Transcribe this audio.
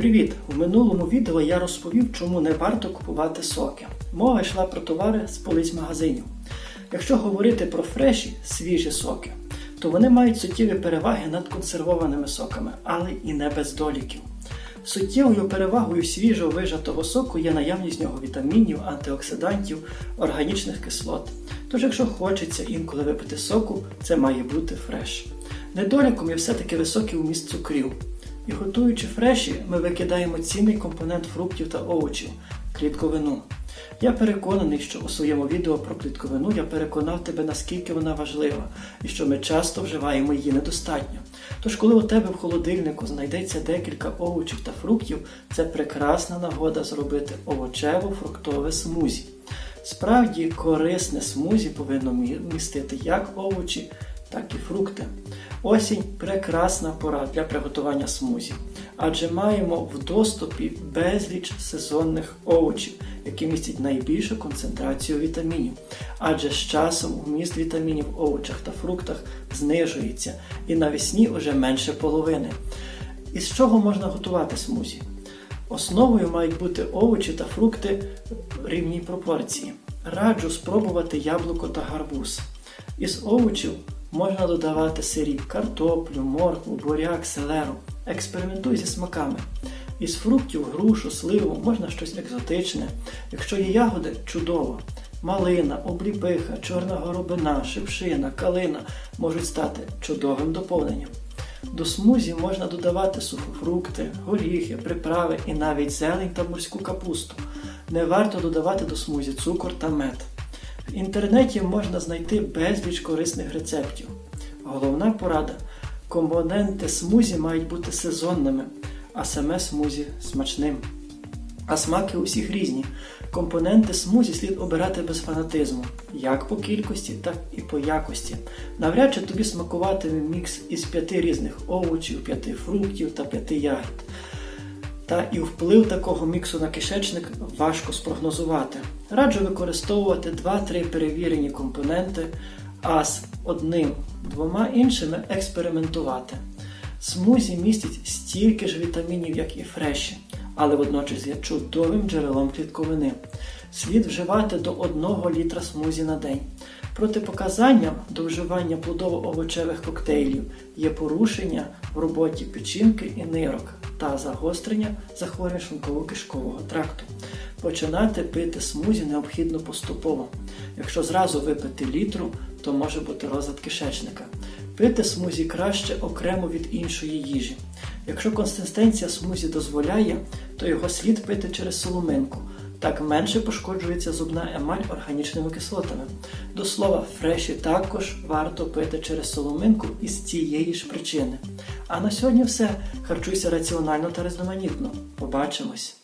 Привіт! У минулому відео я розповів, чому не варто купувати соки. Мова йшла про товари з полиць магазинів. Якщо говорити про фреші, свіжі соки, то вони мають суттєві переваги над консервованими соками, але і не без доліків. Суттєвою перевагою свіжого вижатого соку є наявність нього вітамінів, антиоксидантів, органічних кислот. Тож, якщо хочеться інколи випити соку, це має бути фреш. Недоліком є все-таки високий вміст цукрів. І готуючи фреші, ми викидаємо цінний компонент фруктів та овочів клітковину. Я переконаний, що у своєму відео про клітковину я переконав тебе, наскільки вона важлива, і що ми часто вживаємо її недостатньо. Тож, коли у тебе в холодильнику знайдеться декілька овочів та фруктів, це прекрасна нагода зробити овочево-фруктове смузі. Справді, корисне смузі повинно містити як овочі, так і фрукти. Осінь прекрасна пора для приготування смузі, адже маємо в доступі безліч сезонних овочів, які містять найбільшу концентрацію вітамінів. Адже з часом вміст вітамінів в овочах та фруктах знижується, і навесні вже менше половини. Із чого можна готувати смузі? Основою мають бути овочі та фрукти в рівній пропорції. Раджу спробувати яблуко та гарбуз. Із овочів можна додавати сирі картоплю, моркву, буряк, селеру. Експериментуй зі смаками. Із фруктів, грушу, сливу можна щось екзотичне. Якщо є ягоди, чудово. Малина, обліпиха, чорна горобина, шипшина, калина можуть стати чудовим доповненням. До смузі можна додавати сухофрукти, горіхи, приправи і навіть зелень та морську капусту. Не варто додавати до смузі цукор та мед. В інтернеті можна знайти безліч корисних рецептів. Головна порада: компоненти смузі мають бути сезонними, а саме смузі смачним. А смаки у всіх різні. Компоненти смузі слід обирати без фанатизму, як по кількості, так і по якості. Навряд чи тобі смакуватиме мікс із п'яти різних овочів, п'яти фруктів та п'яти ягід. Та і вплив такого міксу на кишечник важко спрогнозувати. Раджу використовувати 2-3 перевірені компоненти, а з одним-двома іншими експериментувати. Смузі містять стільки ж вітамінів, як і фреші, але водночас є чудовим джерелом клітковини. Слід вживати до 1 літра смузі на день. Протипоказанням до вживання плодово-овочевих коктейлів є порушення в роботі печінки і нирок та загострення захворювань шлунково-кишкового тракту. Починати пити смузі необхідно поступово. Якщо зразу випити літру, то може бути розлад кишечника. Пити смузі краще окремо від іншої їжі. Якщо консистенція смузі дозволяє, то його слід пити через соломинку. Так менше пошкоджується зубна емаль органічними кислотами. До слова, фреші також варто пити через соломинку із цієї ж причини. А на сьогодні все. Харчуйся раціонально та різноманітно. Побачимось!